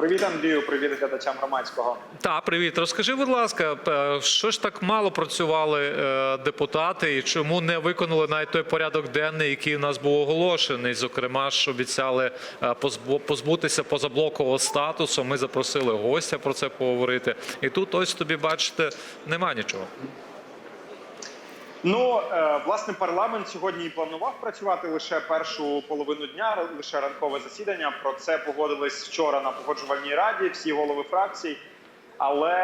Привіт, Андрію, привіт глядачам громадського. Та привіт. Розкажи, будь ласка, е, що ж так мало працювали е, депутати, і чому не виконали навіть той порядок денний, який у нас був оголошений? Зокрема, ж обіцяли е, позбу- позбутися позаблокового статусу. Ми запросили гостя про це поговорити. І тут ось тобі бачите, нема нічого. Ну, е, власне, парламент сьогодні і планував працювати лише першу половину дня, лише ранкове засідання. Про це погодились вчора на погоджувальній раді, всі голови фракцій. Але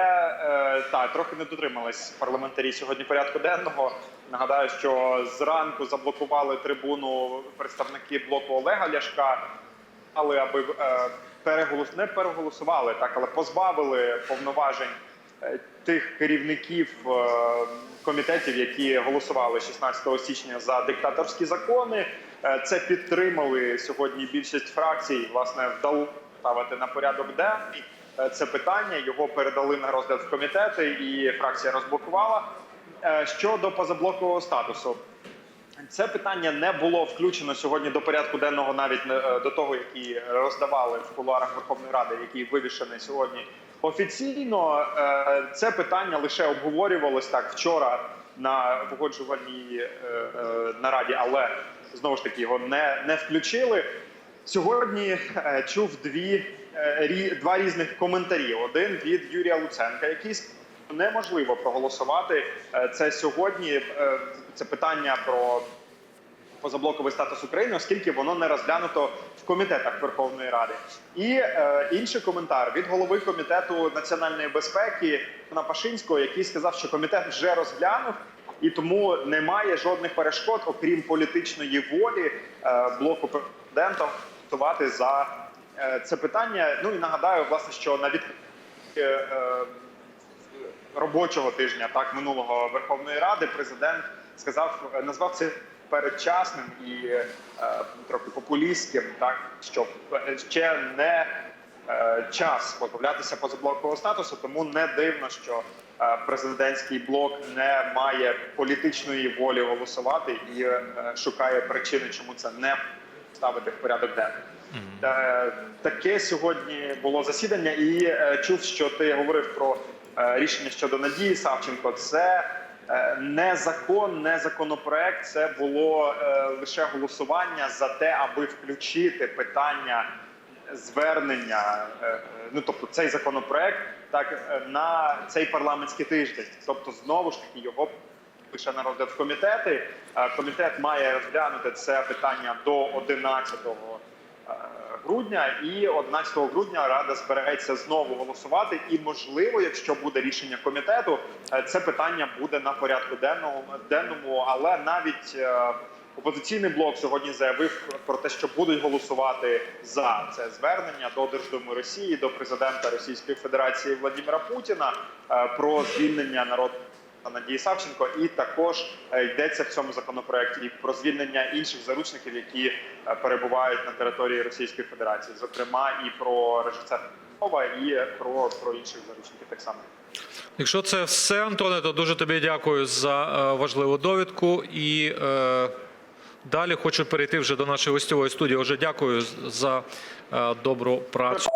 е, так, трохи не дотримались парламентарі сьогодні порядку денного. Нагадаю, що зранку заблокували трибуну представники блоку Олега Ляшка, але аби е, переголос не переголосували, так але позбавили повноважень тих керівників е, комітетів, які голосували 16 січня за диктаторські закони. Е, Це підтримали сьогодні більшість фракцій. Власне, вдало ставити на порядок денний е, це питання. Його передали на розгляд в комітети, і фракція розблокувала. Е, Щодо позаблокового статусу, це питання не було включено сьогодні до порядку денного, навіть е, до того, який роздавали в кулуарах Верховної Ради, який вивішений сьогодні офіційно. Е, Це питання лише обговорювалось так вчора на погоджувальній е, нараді, але знову ж таки його не, не включили. Сьогодні чув дві два різних коментарі. Один від Юрія Луценка, який неможливо проголосувати е, це сьогодні. е, Це питання про позаблоковий статус України, оскільки воно не розглянуто в комітетах Верховної Ради. І е, інший коментар від голови комітету національної безпеки Пашинського, який сказав, що комітет вже розглянув. І тому немає жодних перешкод, окрім політичної волі е, блоку президента готувати за е, це питання. Ну і нагадаю, власне, що на від е, е, робочого тижня, так минулого Верховної Ради, президент сказав, назвав це передчасним і е, трохи популістським, так що ще не е, час позбавлятися позаблокового статусу, тому не дивно, що е, президентський блок не має політичної волі голосувати і е, шукає причини, чому це не ставити в порядок денний. Е, Таке сьогодні було засідання, і е, чув, що ти говорив про е, рішення щодо Надії Савченко. Це е, не закон, не законопроект. Це було е, лише голосування за те, аби включити питання звернення. е, е, Ну тобто цей законопроект так е, на цей парламентський тиждень. Тобто, знову ж таки, його лише на розгляд комітети. Е, Комітет має розглянути це питання до 11 е, грудня, і 11 грудня Рада збереться знову голосувати. І можливо, якщо буде рішення комітету, е, це питання буде на порядку денному денному. Але навіть е, опозиційний блок сьогодні заявив про те, що будуть голосувати за це звернення до Держдуми Росії, до президента Російської Федерації Владимира Путіна е, про звільнення народу. Надії Савченко, і також е, йдеться в цьому законопроекті і про звільнення інших заручників, які е, перебувають на території Російської Федерації, зокрема і про режисера Петрова, і про, про інших заручників так само. Якщо це все, Антоне, то дуже тобі дякую за е, важливу довідку. І е, далі хочу перейти вже до нашої гостьової студії. Вже дякую за е, добру працю.